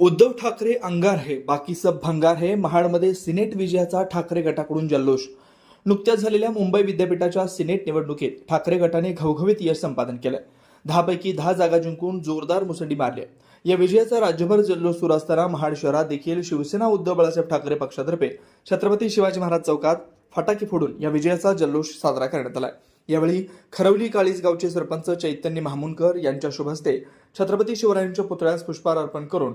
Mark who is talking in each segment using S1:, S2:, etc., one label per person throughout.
S1: उद्धव ठाकरे अंगार हे बाकी सब भंगार हे महाडमध्ये सिनेट विजयाचा ठाकरे गटाकडून जल्लोष. नुकत्याच झालेल्या मुंबई विद्यापीठाच्या सिनेट निवडणुकीत ठाकरे गटाने घवघवीत यश संपादन केलं दहापैकी दहा जागा जिंकून जोरदार मुसंडी मारली या विजयाचा राज्यभर जल्लोष सुरू असताना महाड शहरात देखील शिवसेना उद्धव बाळासाहेब ठाकरे पक्षातर्फे छत्रपती शिवाजी महाराज चौकात फटाके फोडून या विजयाचा जल्लोष साजरा करण्यात आला यावेळी खरवली काळीसगावचे सरपंच चैतन्य महामुनकर यांच्या शुभ हस्ते छत्रपती शिवरायांच्या पुतळ्यास पुष्पहार अर्पण करून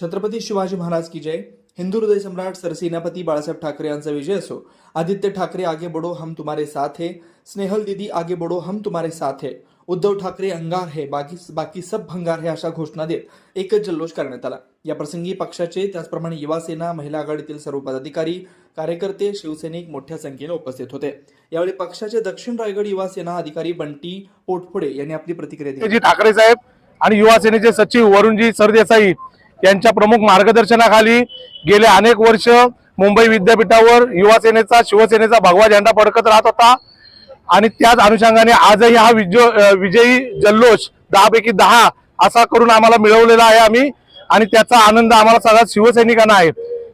S1: छत्रपती शिवाजी महाराज की जय. हिंदू हृदय सम्राट सरसेनापती बाळासाहेब ठाकरे यांचा विजय असो. आदित्य ठाकरे आगे बडो हम तुम्हारे साथ है. स्नेहल दीदी आगे बडो हम तुम्हारे साथ है. उद्धव ठाकरे अंगार हे बाकी बाकी सब भंगार हे अशा घोषणा देत एकच जल्लोष करण्यात आला. या प्रसंगी पक्षाचे त्याचप्रमाणे युवा सेना महिला आघाडीतील सर्व पदाधिकारी कार्यकर्ते शिवसैनिक मोठ्या संख्येने उपस्थित होते. यावेळी पक्षाचे दक्षिण रायगड युवा सेना अधिकारी बंटी पोटफुडे यांनी आपली प्रतिक्रिया दिली.
S2: ठाकरे साहेब आणि युवा सेनेचे सचिव वरुणजी सरदेसाई यांच्या प्रमुख मार्गदर्शनाखाली गेले अनेक वर्ष मुंबई विद्यापीठावर युवा सेनेचा शिवसेनेचा भगवा झेंडा फडकत राहत होता. आणि त्याच अनुषंगाने आजही हा विजय विजयी जल्लोष दहापैकी दहा असा करून आम्हाला मिळवलेला आहे आम्ही. आणि त्याचा आनंद आम्हाला सगळ्या शिवसैनिकांना आहे.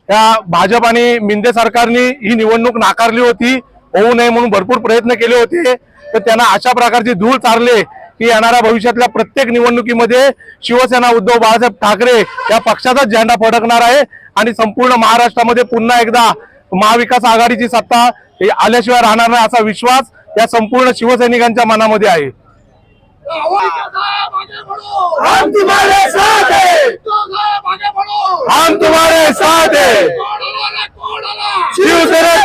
S2: त्या भाजप आणि मिंदे सरकारने ही निवडणूक नाकारली होती होऊ नये म्हणून भरपूर प्रयत्न केले होते. तर त्यांना अशा प्रकारची धूळ चारले. की येणाऱ्या भविष्यातल्या प्रत्येक निवडणुकीमध्ये शिवसेना उद्धव बाळासाहेब ठाकरे या पक्षाचाच झेंडा फडकणार आहे. आणि संपूर्ण महाराष्ट्रामध्ये पुन्हा एकदा महाविकास आघाडीची सत्ता आल्याशिवाय राहणार नाही असा विश्वास या संपूर्ण शिवसैनिकांच्या मनामध्ये आहे.
S3: हम तुम्हारे साथ हैं।
S2: हम तुम्हारे साथ है। शिवसेना